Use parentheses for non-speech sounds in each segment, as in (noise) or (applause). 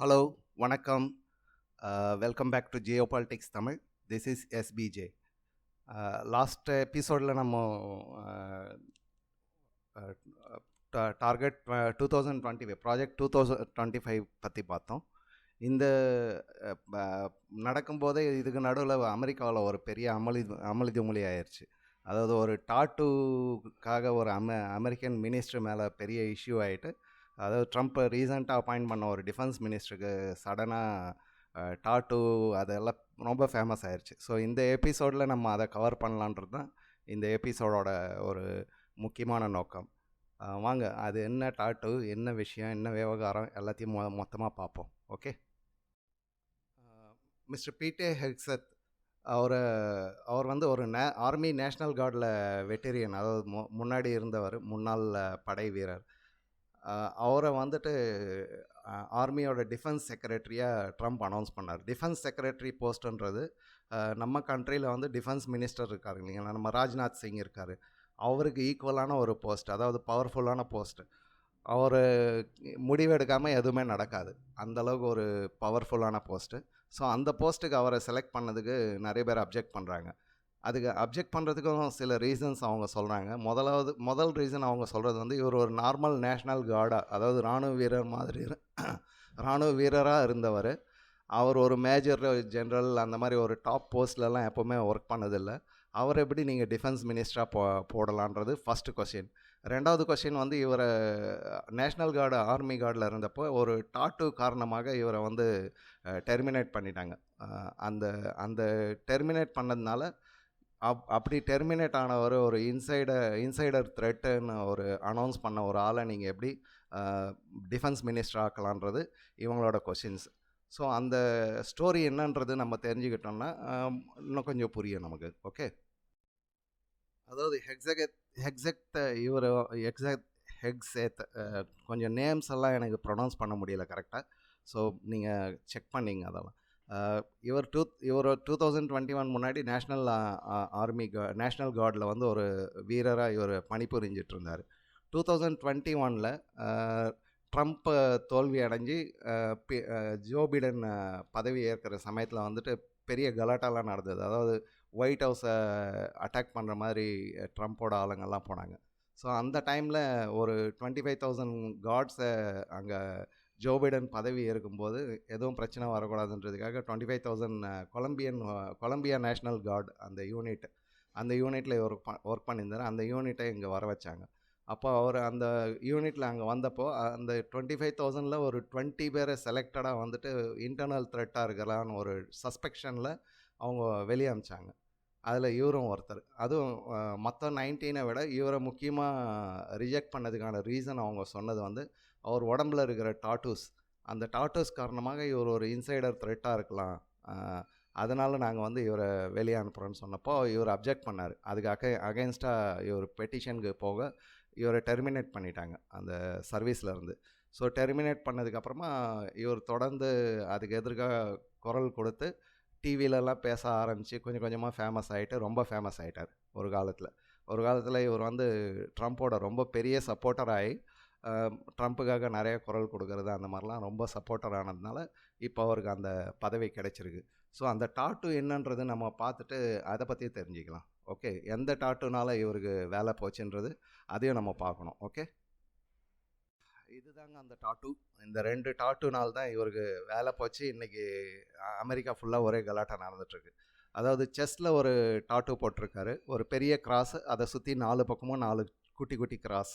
Hello வணக்கம். Welcome back to geo politics Tamil this is SPJ last எபிசோடில் நம்ம target two thousand twenty five project two thousand twenty five பற்றி பார்த்தோம். இந்த uh, uh, நடக்கும்போதே இதுக்கு நடுவில் அமெரிக்காவில் ஒரு பெரிய அமளி அமளி துமளி ஆயிடுச்சு அதாவது ஒரு டாட்டூக்காக ஒரு அம அமெரிக்கன் மினிஸ்டர் மேலே பெரிய இஷ்யூ ஆகிட்டு அதாவது ட்ரம்ப் ரீசெண்டாக அப்பாயிண்ட் பண்ண ஒரு டிஃபென்ஸ் மினிஸ்டருக்கு சடனாக டாட்டூ அதெல்லாம் ரொம்ப ஃபேமஸ் ஆயிடுச்சு ஸோ இந்த எபிசோடில் நம்ம அதை கவர் பண்ணலான்றது தான் இந்த எபிசோடோட ஒரு முக்கியமான நோக்கம். வாங்க அது என்ன டாட்டூ என்ன விஷயம் என்ன விவகாரம் எல்லாத்தையும் மொ மொத்தமாக பார்ப்போம். ஓகே மிஸ்டர் பீட்டே ஹெக்ஸத் அவர் அவர் வந்து ஒரு நே ஆர்மி நேஷ்னல் கார்டில் வெட்டரியன். அதாவது மு முன்னாடி இருந்தவர் முன்னாள் படை வீரர். அவரை வந்துட்டு ஆர்மியோட டிஃபென்ஸ் செக்ரட்டரியாக ட்ரம்ப் அனௌன்ஸ் பண்ணார். டிஃபென்ஸ் செக்ரட்டரி போஸ்ட்டுன்றது நம்ம கண்ட்ரியில் வந்து டிஃபென்ஸ் மினிஸ்டர் இருக்காரு இல்லைங்களா? நம்ம ராஜ்நாத் சிங் இருக்கார். அவருக்கு ஈக்குவலான ஒரு போஸ்ட் அதாவது பவர்ஃபுல்லான போஸ்ட். அவர் முடிவெடுக்காமல் எதுவுமே நடக்காது. அந்த அளவுக்கு ஒரு பவர்ஃபுல்லான போஸ்ட்டு. ஸோ அந்த போஸ்ட்டுக்கு அவரை செலக்ட் பண்ணதுக்கு நிறைய பேர் அப்ஜெக்ட் பண்ணுறாங்க அதுக்கு அப்ஜெக்ட் பண்ணுறதுக்கும் சில ரீசன்ஸ் அவங்க சொல்கிறாங்க முதலாவது முதல் ரீசன் அவங்க சொல்கிறது வந்து இவர் ஒரு நார்மல் நேஷ்னல் கார்டாக அதாவது இராணுவ வீரர் மாதிரி இராணுவ (coughs) வீரராக இருந்தவர். அவர் ஒரு மேஜர் ஜென்ரல் அந்த மாதிரி ஒரு டாப் போஸ்ட்லலாம் எப்போவுமே ஒர்க் பண்ணதில்லை. அவர் எப்படி நீங்கள் டிஃபென்ஸ் மினிஸ்டராக போ போடலான்றது ஃபஸ்ட்டு கொஷின் ரெண்டாவது கொஷின் வந்து இவரை நேஷ்னல் கார்டு ஆர்மி கார்டில் இருந்தப்போ ஒரு டாட்டு காரணமாக இவரை வந்து டெர்மினேட் பண்ணிட்டாங்க. அந்த அந்த டெர்மினேட் பண்ணதுனால அப் அப்படி டெர்மினேட் ஆனவர் ஒரு இன்சைடர் இன்சைடர் த்ரெட்டுன்னு ஒரு அனௌன்ஸ் பண்ண ஒரு ஆளை நீங்கள் எப்படி டிஃபென்ஸ் மினிஸ்டர் ஆக்கலான்றது இவங்களோட கொஷின்ஸ் ஸோ அந்த ஸ்டோரி என்னன்றது நம்ம தெரிஞ்சுக்கிட்டோம்னா இன்னும் கொஞ்சம் புரியும் நமக்கு. ஓகே அதாவது ஹெக்ஸகத் ஹெக்ஸெக்ட் இவர் எக்ஸாக்ட் ஹெக்ஸேத் கொஞ்சம் நேம்ஸ் எல்லாம் எனக்கு ப்ரொனவுன்ஸ் பண்ண முடியல கரெக்டாக ஸோ நீங்கள் செக் பண்ணிங்க அதெல்லாம். இவர் டூ இவர் டூ தௌசண்ட் டுவெண்ட்டி ஒன் முன்னாடி நேஷ்னல் ஆர்மி நேஷ்னல் கார்டில் வந்து ஒரு வீரராக இவர் பணிபுரிஞ்சிட்டு இருந்தார் டூ தௌசண்ட் டுவெண்ட்டி ஒனில் ட்ரம்ப் தோல்வி அடைஞ்சு பி- ஜோ பிடன் பதவி ஏற்கிற சமயத்தில் வந்துட்டு பெரிய கலாட்டாலாம் நடந்தது. அதாவது ஒயிட் ஹவுஸை அட்டாக் பண்ணுற மாதிரி ட்ரம்ப்போட ஆளுங்கள்லாம் போனாங்க. ஸோ அந்த டைமில் ஒரு டுவெண்ட்டி ஃபைவ் தௌசண்ட் கார்ட்ஸை அங்கே ஜோ பைடன் பதவி ஏற்கும்போது எதுவும் பிரச்சனை வரக்கூடாதுன்றதுக்காக twenty five thousand Colombian Colombia national guard அந்த யூனிட் அந்த யூனிட்டில் ஒர்க் ப ஒர்க் பண்ணியிருந்தார். அந்த யூனிட்டை இங்கே வர வச்சாங்க. அப்போ அவர் அந்த யூனிட்டில் அங்கே வந்தப்போ அந்த டுவெண்ட்டி ஃபைவ் தௌசண்டில் ஒரு டுவெண்ட்டி பேரை செலக்டடாக வந்துட்டு இன்டர்னல் த்ரெட்டாக இருக்கலான்னு ஒரு சஸ்பெக்ஷனில் அவங்க வெளியே அமிச்சாங்க அதில் இவரும் ஒருத்தர். அதுவும் மற்ற நைன்டீனை விட இவரை முக்கியமாக ரிஜெக்ட் பண்ணதுக்கான ரீசன் அவங்க சொன்னது வந்து அவர் உடம்புல இருக்கிற டாட்டூஸ் அந்த டாட்டூஸ் காரணமாக இவர் ஒரு இன்சைடர் த்ரெட்டாக இருக்கலாம். அதனால் நாங்கள் வந்து இவரை வெளியே அனுப்புகிறோன்னு சொன்னப்போ இவர் அப்ஜெக்ட் பண்ணார். அதுக்கு அகை அகைன்ஸ்டாக இவர் பெட்டிஷனுக்கு போக இவரை டெர்மினேட் பண்ணிட்டாங்க அந்த சர்வீஸ்லேருந்து ஸோ டெர்மினேட் பண்ணதுக்கப்புறமா இவர் தொடர்ந்து அதுக்கு எதிர்க்காக குரல் கொடுத்து டிவிலலாம் பேச ஆரம்பித்து கொஞ்சம் கொஞ்சமாக ஃபேமஸ் ஆகிட்டு ரொம்ப ஃபேமஸ் ஆகிட்டார் ஒரு காலத்தில். ஒரு காலத்தில் இவர் வந்து ட்ரம்ப்போட ரொம்ப பெரிய சப்போர்ட்டர் ஆகி ட்ரம்ப்புக்காக நிறைய குரல் கொடுக்கறது அந்த மாதிரிலாம் ரொம்ப சப்போர்ட்டர் ஆனதுனால இப்போ அவருக்கு அந்த பதவி கிடைச்சிருக்கு. ஸோ அந்த டாட்டு என்னன்றது நம்ம பார்த்துட்டு அதை பற்றி தெரிஞ்சுக்கலாம். ஓகே எந்த டாட்டுனால இவருக்கு வேலை போச்சுன்றது அதையும் நம்ம பார்க்கணும். ஓகே இதுதாங்க அந்த டாட்டு இந்த ரெண்டு டாட்டுனால் தான் இவருக்கு வேலை போச்சு. இன்றைக்கி அமெரிக்கா ஃபுல்லாக ஒரே கலாட்டா நடந்துட்டுருக்கு. அதாவது செஸ்ட்டில் ஒரு டாட்டு போட்டிருக்காரு. ஒரு பெரிய கிராஸ் அதை சுற்றி நாலு பக்கமும் நாலு குட்டி குட்டி கிராஸ்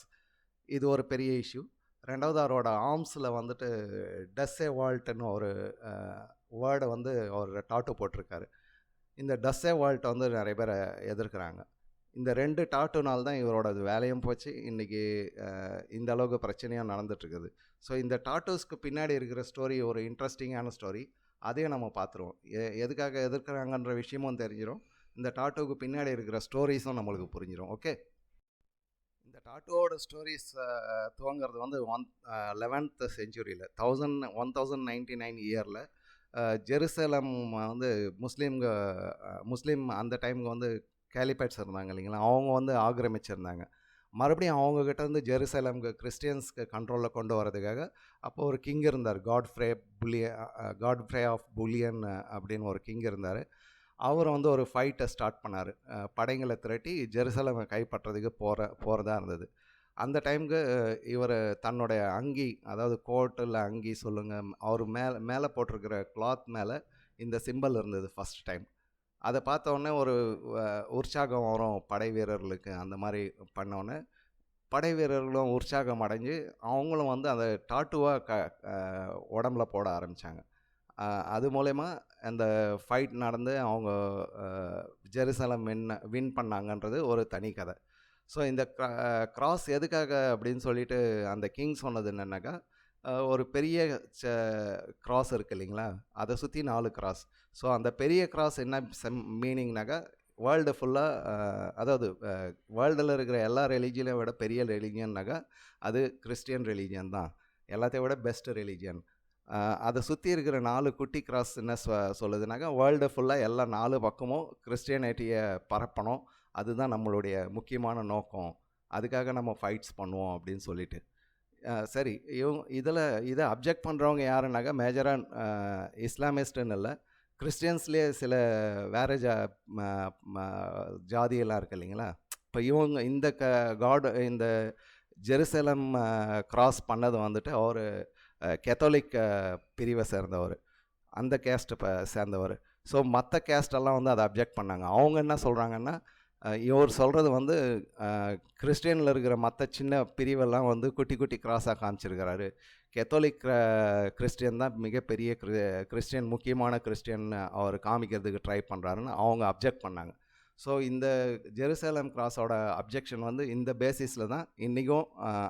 இது ஒரு பெரிய இஷ்யூ. ரெண்டாவது அவரோட ஆர்ம்ஸில் வந்துட்டு டஸ்ஸே வால்ட்டுன்னு ஒரு வேர்டை வந்து அவர் டாட்டு போட்டிருக்காரு. இந்த டஸ்ஸே வால்ட் வந்து நிறைய பேர் எதிர்க்கிறாங்க. இந்த ரெண்டு டாட்டுனால் தான் இவரோட வேலையும் போச்சு. இன்றைக்கி இந்த அளவுக்கு பிரச்சனையாக நடந்துட்டுருக்குது. ஸோ இந்த டாட்டூஸ்க்கு பின்னாடி இருக்கிற ஸ்டோரி ஒரு இன்ட்ரெஸ்டிங்கான ஸ்டோரி. அதையும் நம்ம பார்த்துருவோம். எ எதுக்காக எதிர்க்கிறாங்கன்ற விஷயமும் தெரிஞ்சிடும் இந்த டாட்டூக்கு பின்னாடி இருக்கிற ஸ்டோரிஸும் நம்மளுக்கு புரிஞ்சிடும் ஓகே? இந்த டாட்டோட ஸ்டோரிஸ் துவங்கிறது வந்து one eleventh செஞ்சுரியில் thousand one thousand ninety nine இயரில் ஜெருசலம் வந்து முஸ்லீம்க முஸ்லீம் அந்த டைமுக்கு வந்து கேலிபேட்ஸ் இருந்தாங்க இல்லைங்களா? அவங்க வந்து ஆக்கிரமிச்சிருந்தாங்க. மறுபடியும் அவங்கக்கிட்ட இருந்து ஜெருசலம்க்கு கிறிஸ்டியன்ஸ்க்கு கண்ட்ரோலில் கொண்டு வரதுக்காக அப்போ ஒரு கிங் இருந்தார். காட் ஃப்ரே புலிய காட்ஃப்ரே ஆஃப் புலியன் அப்படின்னு ஒரு கிங் இருந்தார். அவர் வந்து ஒரு ஃபைட்டை ஸ்டார்ட் பண்ணார். படைங்களை திரட்டி ஜெருசலமை கைப்பற்றதுக்கு போகிற போகிறதா இருந்தது. அந்த டைமுக்கு இவர் தன்னுடைய அங்கி அதாவது கோட் இல்லை அங்கி சொல்லுங்கள் அவர் மேலே மேலே போட்டிருக்கிற கிளாத் மேலே இந்த சிம்பல் இருந்தது ஃபஸ்ட் டைம் அதை பார்த்தோன்னே ஒரு உற்சாகம் வரும் படை வீரர்களுக்கு அந்த மாதிரி பண்ணோன்னே படை வீரர்களும் உற்சாகம் அடைஞ்சு அவங்களும் வந்து அதை டாட்டுவாக க உடம்புல போட ஆரம்பித்தாங்க அது மூலயமா அந்த ஃபைட் நடந்து அவங்க ஜெருசலம் வின் வின் பண்ணாங்கன்றது ஒரு தனி கதை. ஸோ இந்த கிராஸ் எதுக்காக அப்படின்னு சொல்லிட்டு அந்த கிங் சொன்னது என்னன்னாக்கா ஒரு பெரிய கிராஸ் இருக்கு இல்லைங்களா? அதை சுற்றி நாலு கிராஸ் ஸோ அந்த பெரிய கிராஸ் என்ன செம் மீனிங்னாக்கா வேர்ல்டு ஃபுல்லாக அதாவது வேர்ல்டில் இருக்கிற எல்லா ரிலீஜியனை விட பெரிய ரிலீஜியன்னாக்கா அது கிறிஸ்டியன் ரிலீஜியன் தான். எல்லாத்தையும் விட பெஸ்ட் ரிலீஜியன் அதை சுற்றி இருக்கிற நாலு குட்டி கிராஸ் என்ன சொ சொல்லுதுனாக்கா வேர்ல்டு ஃபுல்லாக எல்லா நாலு பக்கமும் கிறிஸ்டியனிட்டியை பரப்பணும். அதுதான் நம்மளுடைய முக்கியமான நோக்கம். அதுக்காக நம்ம ஃபைட்ஸ் பண்ணுவோம் அப்படின்னு சொல்லிட்டு. சரி இவங்க இதில் இதை அப்ஜெக்ட் பண்ணுறவங்க யாருன்னாக்கா மேஜராக இஸ்லாமிஸ்டுன்னு இல்லை. கிறிஸ்டியன்ஸ்லேயே சில வேறு ஜா ஜாதியெல்லாம் இருக்கு இல்லைங்களா? இப்போ இவங்க இந்த க காடு இந்த ஜெருசலம் கிராஸ் பண்ணது வந்துட்டு அவர் கெத்தோலிக் பிரிவை சேர்ந்தவர். அந்த கேஸ்ட்டை இப்போ சேர்ந்தவர். ஸோ மற்ற கேஸ்டெல்லாம் வந்து அதை அப்ஜெக்ட் பண்ணாங்க. அவங்க என்ன சொல்கிறாங்கன்னா இவர் சொல்கிறது வந்து கிறிஸ்டியனில் இருக்கிற மற்ற சின்ன பிரிவெல்லாம் வந்து குட்டி குட்டி கிராஸாக காமிச்சிருக்கிறாரு. கெத்தோலிக் கிறிஸ்டியன் தான் மிகப்பெரிய கிரி கிறிஸ்டியன் முக்கியமான கிறிஸ்டியன் அவர் காமிக்கிறதுக்கு ட்ரை பண்ணுறாருன்னு அவங்க அப்ஜெக்ட் பண்ணாங்க. ஸோ இந்த ஜெருசலம் கிராஸோட அப்ஜெக்ஷன் வந்து இந்த பேசிஸில் தான் இன்றைக்கும்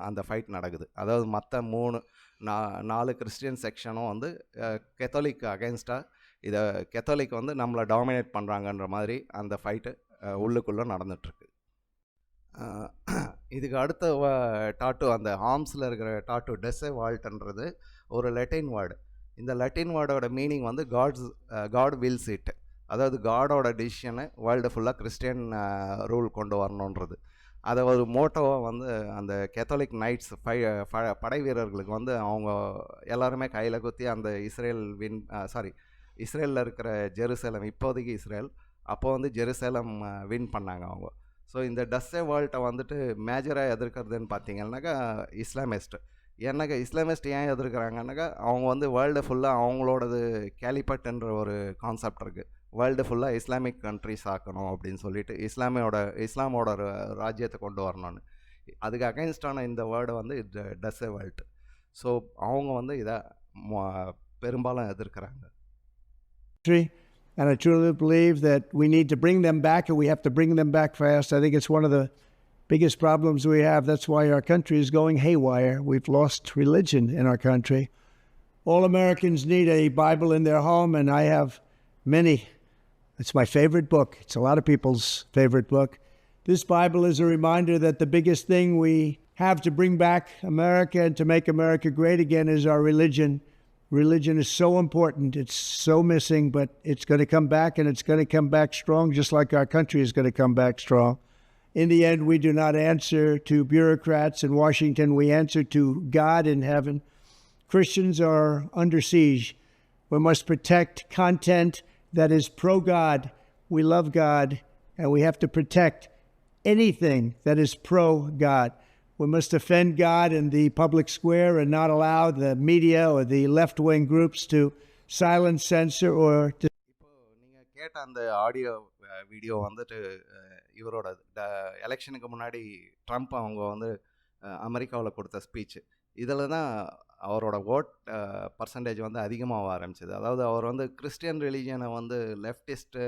அந்த ஃபைட் நடக்குது. அதாவது மற்ற மூணு நா நாலு கிறிஸ்டியன் செக்ஷனும் வந்து கெத்தோலிக் அகேன்ஸ்டாக இதை கெத்தோலிக் வந்து நம்மளை டாமினேட் பண்ணுறாங்கன்ற மாதிரி அந்த ஃபைட்டு உள்ளுக்குள்ளே நடந்துகிட்ருக்கு இதுக்கு அடுத்த டாட்டு அந்த ஆர்ம்ஸில் இருக்கிற டாட்டு டெஸ்ஸே வால்ட்ன்றது ஒரு லெட்டின் வேர்டு இந்த லெட்டின் வேர்டோட மீனிங் வந்து காட்ஸ் காட் வில்ஸ் இட் அதாவது காடோட டிசிஷனை வேர்ல்டு ஃபுல்லாக கிறிஸ்டியன் ரூல் கொண்டு வரணுன்றது. அதை ஒரு மோட்டோவாக வந்து அந்த கேத்தோலிக் நைட்ஸ் ஃபை படை வீரர்களுக்கு வந்து அவங்க எல்லாருமே கையில் குத்தி அந்த இஸ்ரேல் வின் சாரி இஸ்ரேலில் இருக்கிற ஜெருசலம் இப்போதைக்கு இஸ்ரேல் அப்போ வந்து ஜெருசலம் வின் பண்ணாங்க அவங்க. ஸோ இந்த டஸ்ஸே வேர்ல்ட்டை வந்துட்டு மேஜராக எதிர்க்கிறதுன்னு பார்த்தீங்கன்னாக்கா இஸ்லாமிஸ்ட் ஏன்னாக்கா இஸ்லாமிஸ்ட் ஏன் எதிர்க்கிறாங்கன்னாக்கா அவங்க வந்து வேர்ல்டு ஃபுல்லாக அவங்களோடது கேலிபட்ன்ற ஒரு கான்செப்ட் இருக்குது வேர்ல்டு ஃபுல்லாக இஸ்லாமிக் கண்ட்ரிஸ் ஆக்கணும் அப்படின்னு சொல்லிட்டு இஸ்லாமியோட இஸ்லாமோட ர- ராஜ்யத்தை கொண்டு வரணும்னு அதுக்கு அகைன்ஸ்டான இந்த வேர்டை வந்து டஸ்ஸே வேர்ல்ட் ஸோ அவங்க வந்து இதை மொ- பெரும்பாலும் எதிர்க்கிறாங்க country, and I truly believe that we need to bring them back, and we have to bring them back fast. I think it's one of the biggest problems we have. That's why our country is going haywire. We've lost religion in our country. All Americans need a Bible in their home, and I have many. it's my favorite book. It's a lot of people's favorite book. This Bible is a reminder that the biggest thing we have to bring back America and to make America great again is our religion. Religion is so important. It's so missing, but it's going to come back and it's going to come back strong, just like our country is going to come back strong. In the end, we do not answer to bureaucrats in Washington, we answer to God in heaven. Christians are under siege. We must protect content that is pro God. We love God, and we have to protect anything that is pro God. We must defend God in the public square and not allow the media or the left wing groups to silence, censor, or to இப்போ நீங்கள் கேட்ட அந்த audio video வந்துட்டு அஹ், இவரோட எலெக்ஷனுக்கு முன்னாடி Trump அவங்க வந்து அமெரிக்காவில் கொடுத்த ஸ்பீச் இதில் தான் அவரோட ஓட் பர்சன்டேஜ் வந்து அதிகமாக ஆரம்பிச்சது. அதாவது அவர் வந்து கிறிஸ்டியன் ரிலீஜியனை வந்து லெஃப்டிஸ்ட்டு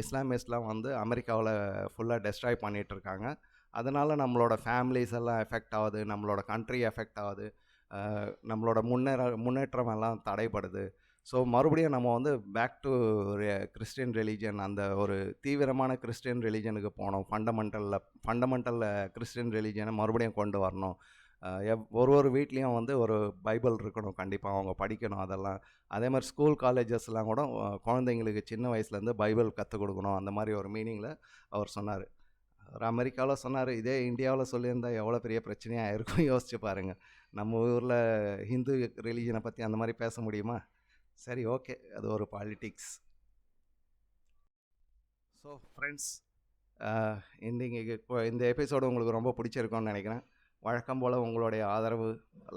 இஸ்லாமிஸ்ட்லாம் வந்து அமெரிக்காவில் ஃபுல்லாக டெஸ்ட்ராய் பண்ணிகிட்டு இருக்காங்க அதனால் நம்மளோட ஃபேமிலிஸ் எல்லாம் எஃபெக்ட் ஆகுது நம்மளோட கண்ட்ரி எஃபெக்ட் ஆகுது நம்மளோட முன்னேற முன்னேற்றம் எல்லாம் தடைப்படுது ஸோ மறுபடியும் நம்ம வந்து பேக் டு கிறிஸ்டியன் ரிலீஜன் அந்த ஒரு தீவிரமான கிறிஸ்டியன் ரிலீஜனுக்கு போனோம். ஃபண்டமெண்டலில் ஃபண்டமெண்டலில் கிறிஸ்டியன் ரிலீஜனை மறுபடியும் கொண்டு வரணும். ஒரு ஒரு வீட்லேயும் வந்து ஒரு பைபிள் இருக்கணும். கண்டிப்பாக அவங்க படிக்கணும் அதெல்லாம். அதே மாதிரி ஸ்கூல் காலேஜஸ்லாம் கூட குழந்தைங்களுக்கு சின்ன வயசுலேருந்து பைபிள் கற்றுக் கொடுக்கணும். அந்த மாதிரி ஒரு மீனிங்கில் அவர் சொன்னார். அவர் அமெரிக்காவில் சொன்னார் இதே இந்தியாவில் சொல்லியிருந்தா எவ்வளோ பெரிய பிரச்சனையாக இருக்கும்? (laughs) யோசிச்சு பாருங்கள் நம்ம ஊரில் ஹிந்து ரிலீஜனை பற்றி அந்த மாதிரி பேச முடியுமா? சரி ஓகே. அது ஒரு பாலிட்டிக்ஸ் ஸோ ஃப்ரெண்ட்ஸ் இந்த இப்போ இந்த எபிசோடு உங்களுக்கு ரொம்ப பிடிச்சிருக்கோன்னு நினைக்கிறேன். வழக்கம் போல் உங்களுடைய ஆதரவு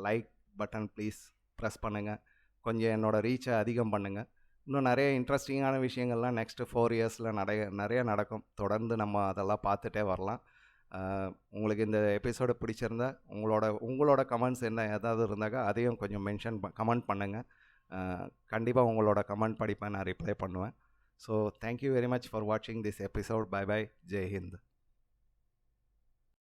லைக் பட்டன் ப்ளீஸ் ப்ரெஸ் பண்ணுங்கள் கொஞ்சம் என்னோடய ரீச்சை அதிகம் பண்ணுங்கள் இன்னும் நிறைய இன்ட்ரெஸ்டிங்கான விஷயங்கள்லாம் நெக்ஸ்ட்டு ஃபோர் இயர்ஸில் நிறைய நிறைய நடக்கும். தொடர்ந்து நம்ம அதெல்லாம் பார்த்துட்டே வரலாம். உங்களுக்கு இந்த எபிசோடு பிடிச்சிருந்தா உங்களோட உங்களோட கமெண்ட்ஸ் என்ன ஏதாவது இருந்தாக்கா அதையும் கொஞ்சம் மென்ஷன் கமெண்ட் பண்ணுங்கள் கண்டிப்பாக உங்களோட கமெண்ட் படிப்பேன் நான் ரிப்ளை பண்ணுவேன். So thank you very much for வாட்சிங் this episode bye bye Jai Hind